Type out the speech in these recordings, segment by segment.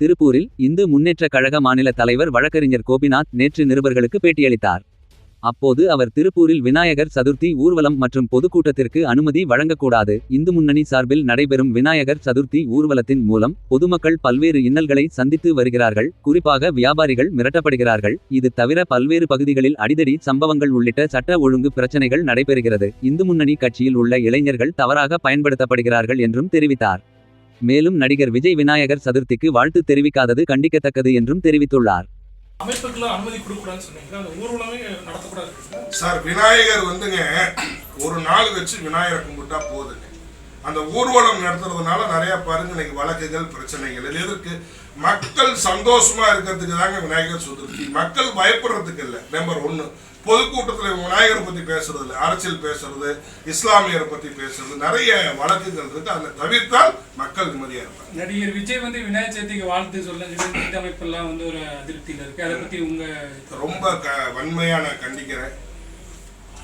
திருப்பூரில் இந்து முன்னேற்றக் கழக மாநில தலைவர் வழக்கறிஞர் கோபிநாத் நேற்று நிருபர்களுக்கு பேட்டியளித்தார். அப்போது அவர் திருப்பூரில் விநாயகர் சதுர்த்தி ஊர்வலம் மற்றும் பொதுக்கூட்டத்திற்கு அனுமதி வழங்கக்கூடாது. இந்து முன்னணி சார்பில் நடைபெறும் விநாயகர் சதுர்த்தி ஊர்வலத்தின் மூலம் பொதுமக்கள் பல்வேறு இன்னல்களை சந்தித்து வருகிறார்கள். குறிப்பாக வியாபாரிகள் மிரட்டப்படுகிறார்கள். இது தவிர பல்வேறு பகுதிகளில் அடிதடி சம்பவங்கள் உள்ளிட்ட சட்ட ஒழுங்கு பிரச்சனைகள் நடைபெறுகிறது. இந்து முன்னணி கட்சியில் உள்ள இளைஞர்கள் தவறாக பயன்படுத்தப்படுகிறார்கள் என்றும் தெரிவித்தார். மேலும் நடிகர் விஜய் விநாயகர் சதுர்த்திக்கு வாழ்த்து தெரிவிக்காதது கண்டிக்கத்தக்கது என்றும் தெரிவித்துள்ளார். சார் விநாயகர் வந்துங்க ஒரு நாள் வச்சு விநாயகரை கும்பிட்டா போதுங்க. அந்த ஊர்வலம் நடத்துறதுனால நிறைய பாருங்க இன்னைக்கு வழக்குகள் பிரச்சனைகள் இது மக்கள் சந்தோஷமா இருக்கிறதுக்கு தாங்க விநாயகர் சதுர்த்தி. மக்கள் பயப்படுறதுக்கு இல்லை நம்பர் ஒன்று பொதுக்கூட்டத்தில் விநாயகரை பத்தி பேசுறது இல்லை அரசியல் பேசுறது இஸ்லாமியரை பத்தி பேசுறது நிறைய வழக்குகள் இருக்கு. அதை தவிர்த்தால் மக்கள் நிம்மதியா இருப்பாங்க. நடிகர் விஜய் வந்து விநாயகர் சதுர்த்திக்கு வாழ்த்து சொல்ல அமைப்பெல்லாம் வந்து ஒரு அதிருப்தியில இருக்கு. அதை பத்தி உங்க ரொம்ப க வன்மையா நான் கண்டிக்கிறேன்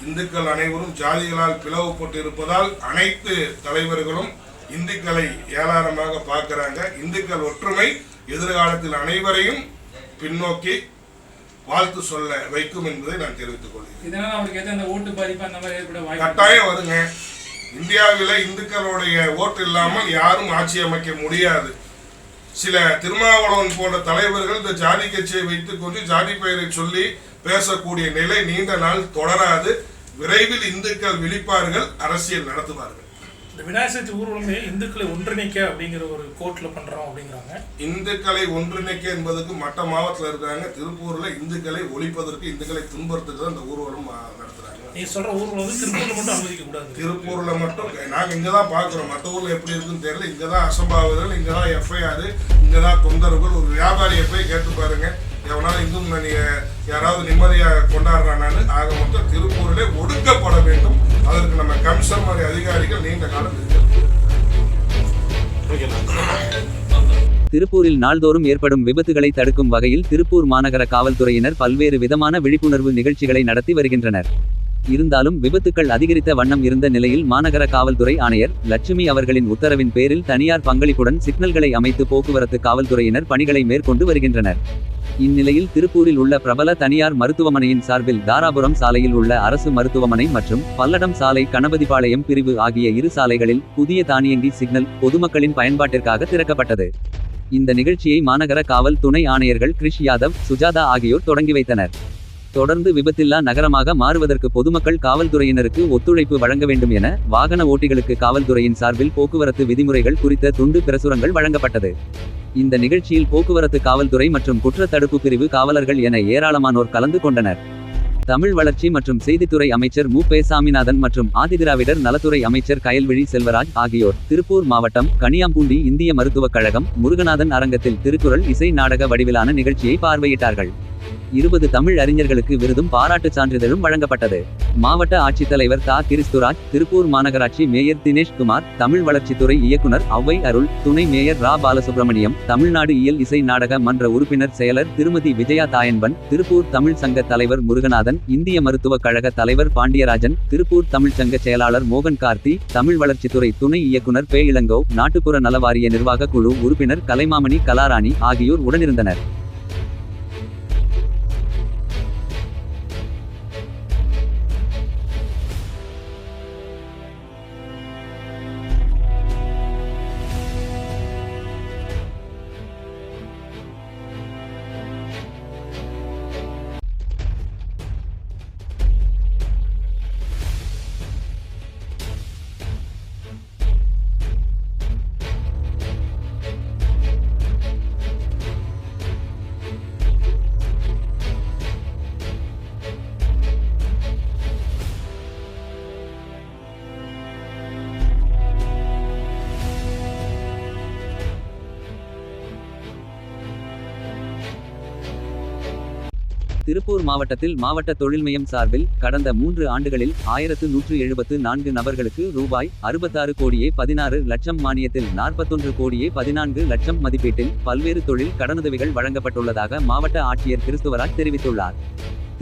இந்துக்கள் அனைவரும் ஜாதிகளால் பிளவுபட்டு இருப்பதால் அனைத்து தலைவர்களும் இந்துக்களை ஏளனமாக பார்க்கறாங்க. இந்துக்கள் ஒற்றுமை எதிர்காலத்தில் அனைவரையும் பின்னோக்கி வாழ்த்து சொல்ல வைக்கும் என்பதை நான் தெரிவித்துக் கொள்கிறேன். இதனால அவருக்கு எதாவது அந்த ஓட்டு பாதிப்பு அந்த மாதிரி ஏற்பட வாய்ப்பு கட்டாயம் வருங்க. இந்தியாவில் இந்துக்களுடைய ஓட்டு இல்லாமல் யாரும் ஆட்சி அமைக்க முடியாது. சில திருமாவளவன் போன்ற தலைவர்கள் இந்த ஜாதி கட்சியை வைத்துக் கொண்டு ஜாதி பெயரை சொல்லி பேசக்கூடிய நிலை நீண்ட நாள் தொடராது. விரைவில் இந்துக்கள் விழிப்பார்கள் அரசியல் நடத்துவார்கள். விநாயகர் சதுர்த்தி ஊர்வலமே இந்துக்களை ஒன்றிணைக்க அப்படிங்கிற ஒரு கோர்ட்ல பண்றோம் அப்படிங்கிறாங்க. இந்துக்களை ஒன்றிணைக்க என்பதற்கு மற்ற மாவட்டத்தில் இருக்காங்க திருப்பூர்ல இந்துக்களை ஒழிப்பதற்கு இந்துக்களை துன்புறுத்துக்கு தான் இந்த ஊர்வலம் ஆ, நடத்துறாங்க. நீ சொல்ற ஊர்வலம் வந்து திருப்பூர்ல மட்டும் அனுமதிக்க கூடாது. திருப்பூர்ல மட்டும் நாங்க இங்க தான் பாக்குறோம் மற்ற ஊர்ல எப்படி இருக்குன்னு தெரியல. இங்க தான் அசம்பாவிதங்கள் இங்க தான் எஃப்ஐஆர் இங்க தான் தொந்தரவுகள் ஒரு வியாபாரியை போய் கேட்டு பாருங்க. எவனால் இந்து முன்னணிய யாராவது நிம்மதியாக கொண்டாடுறானான்னு ஆக மொத்தம் திருப்பூரிலே ஒடுக்கப்பட வேண்டும். அதற்கு நம்ம கமிஷன் மாதிரி அதிகாரிகள் நீண்ட காலம் திருப்பூரில் நாள்தோறும் ஏற்படும் விபத்துகளை தடுக்கும் வகையில் திருப்பூர் மாநகர காவல்துறையினர் பல்வேறு விதமான விழிப்புணர்வு நிகழ்ச்சிகளை நடத்தி வருகின்றனர். இருந்தாலும் விபத்துக்கள் அதிகரித்த வண்ணம் இருந்த நிலையில் மாநகர காவல்துறை ஆணையர் லட்சுமி அவர்களின் உத்தரவின் பேரில் தனியார் பங்களிப்புடன் சிக்னல்களை அமைத்து போக்குவரத்து காவல்துறையினர் பணிகளை மேற்கொண்டு வருகின்றனர். இந்நிலையில் திருப்பூரில் உள்ள பிரபல தனியார் மருத்துவமனையின் சார்பில் தாராபுரம் சாலையில் உள்ள அரசு மருத்துவமனை மற்றும் பல்லடம் சாலை கணபதிபாளையம் பிரிவு ஆகிய இரு சாலைகளில் புதிய தானியங்கி சிக்னல் பொதுமக்களின் பயன்பாட்டிற்காக திறக்கப்பட்டது. இந்த நிகழ்ச்சியை மாநகர காவல் துணை ஆணையர்கள் கிரிஷ் யாதவ் சுஜாதா ஆகியோர் தொடங்கி வைத்தனர். தொடர்ந்து விபத்தில்லா நகரமாக மாறுவதற்கு பொதுமக்கள் காவல்துறையினருக்கு ஒத்துழைப்பு வழங்க வேண்டும் என வாகன ஓட்டிகளுக்கு காவல்துறையின் சார்பில் போக்குவரத்து விதிமுறைகள் குறித்த துண்டு பிரசுரங்கள் வழங்கப்பட்டது. இந்த நிகழ்ச்சியில் போக்குவரத்து காவல்துறை மற்றும் குற்ற தடுப்பு பிரிவு காவலர்கள் என ஏராளமானோர் கலந்து கொண்டனர். தமிழ் வளர்ச்சி மற்றும் செய்தித்துறை அமைச்சர் மு. பே. சாமிநாதன் மற்றும் ஆதிதிராவிடர் நலத்துறை அமைச்சர் கயல்விழி செல்வராஜ் ஆகியோர் திருப்பூர் மாவட்டம் கனியாம்பூண்டி இந்திய மருத்துவக் கழகம் முருகநாதன் அரங்கத்தில் திருக்குறள் இசை நாடக வடிவிலான நிகழ்ச்சியை பார்வையிட்டார்கள். இருபது தமிழ் அறிஞர்களுக்கு விருதும் பாராட்டுச் சான்றிதழும் வழங்கப்பட்டது. மாவட்ட ஆட்சித்தலைவர் தா. கிறிஸ்துராஜ் திருப்பூர் மாநகராட்சி மேயர் தினேஷ்குமார் தமிழ் வளர்ச்சித்துறை இயக்குனர் அவ்வை அருள் துணை மேயர் ரா. பாலசுப்ரமணியம் தமிழ்நாடு இயல் இசை நாடக மன்ற உறுப்பினர் செயலர் திருமதி விஜயா தாயன்பன் திருப்பூர் தமிழ் சங்க தலைவர் முருகநாதன் இந்திய மருத்துவக் கழக தலைவர் பாண்டியராஜன் திருப்பூர் தமிழ் சங்க செயலாளர் மோகன் கார்த்தி தமிழ் வளர்ச்சித்துறை துணை இயக்குனர் பே இளங்கோ நாட்டுப்புற நலவாரிய நிர்வாக குழு உறுப்பினர் கலைமாமணி கலாராணி ஆகியோர் உடனிருந்தனர். திருப்பூர் மாவட்டத்தில் மாவட்ட தொழில் மையம் சார்பில் கடந்த மூன்று ஆண்டுகளில் ஆயிரத்து நூற்று எழுபத்து நான்கு நபர்களுக்கு ரூபாய் அறுபத்தாறு கோடியே பதினாறு லட்சம் மானியத்தில் நாற்பத்தொன்று கோடியே பதினான்கு லட்சம் மதிப்பீட்டில் பல்வேறு தொழில் கடனுதவிகள் வழங்கப்பட்டுள்ளதாக மாவட்ட ஆட்சியர் கிறிஸ்துவராஜ் தெரிவித்துள்ளார்.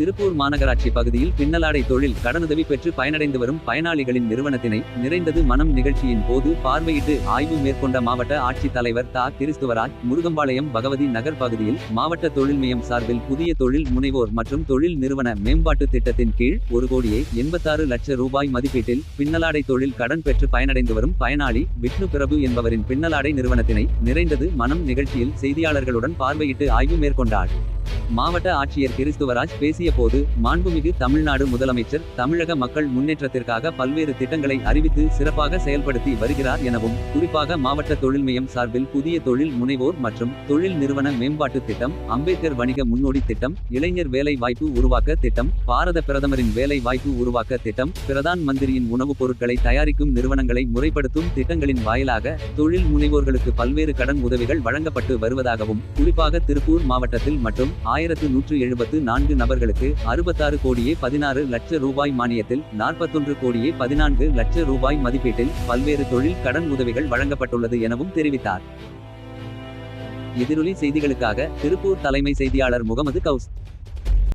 திருப்பூர் மாநகராட்சி பகுதியில் பின்னலாடை தொழில் கடனுதவி பெற்று பயனடைந்து வரும் பயனாளிகளின் நிறுவனத்தினை நிறைந்தது மனம் நிகழ்ச்சியின் போது பார்வையிட்டு ஆய்வு மேற்கொண்ட மாவட்ட ஆட்சித் தலைவர் தா. கிறிஸ்துவராஜ் முருகம்பாளையம் பகவதி நகர் பகுதியில் மாவட்ட தொழில் மையம் சார்பில் புதிய தொழில் முனைவோர் மற்றும் தொழில் நிறுவன மேம்பாட்டு திட்டத்தின் கீழ் ஒரு கோடியே எண்பத்தாறு லட்ச ரூபாய் மதிப்பீட்டில் பின்னலாடை தொழில் கடன் பெற்று பயனடைந்து வரும் பயனாளி விஷ்ணு பிரபு என்பவரின் பின்னலாடை நிறுவனத்தினை நிறைந்தது மனம் நிகழ்ச்சியில் செய்தியாளர்களுடன் பார்வையிட்டு ஆய்வு மேற்கொண்டார். மாவட்ட ஆட்சியர் கிறிஸ்துவராஜ் பேசிய போது மாண்புமிகு தமிழ்நாடு முதலமைச்சர் தமிழக மக்கள் முன்னேற்றத்திற்காக பல்வேறு திட்டங்களை அறிவித்து சிறப்பாக செயல்படுத்தி வருகிறார் எனவும் குறிப்பாக மாவட்ட தொழில் மையம் சார்பில் புதிய தொழில் முனைவோர் மற்றும் தொழில் நிறுவன மேம்பாட்டு திட்டம் அம்பேத்கர் வணிக முன்னோடி திட்டம் இளைஞர் வேலை வாய்ப்பு உருவாக்க திட்டம் பாரத பிரதமரின் வேலை வாய்ப்பு உருவாக்க திட்டம் பிரதான் மந்திரியின் உணவுப் பொருட்களை தயாரிக்கும் நிறுவனங்களை முறைப்படுத்தும் திட்டங்களின் வாயிலாக தொழில் முனைவோர்களுக்கு பல்வேறு கடன் உதவிகள் வழங்கப்பட்டு வருவதாகவும் குறிப்பாக திருப்பூர் மாவட்டத்தில் மற்றும் ஆயிரத்து நூற்று எழுபத்து நான்கு நபர்களுக்கு அறுபத்தாறு கோடியே பதினாறு லட்ச ரூபாய் மானியத்தில் நாற்பத்தொன்று கோடியே பதினான்கு லட்ச ரூபாய் மதிப்பீட்டில் பல்வேறு தொழில் கடன் உதவிகள் வழங்கப்பட்டுள்ளது எனவும் தெரிவித்தார். எதிரொலி செய்திகளுக்காக திருப்பூர் தலைமை செய்தியாளர் முகமது கவுஸ்.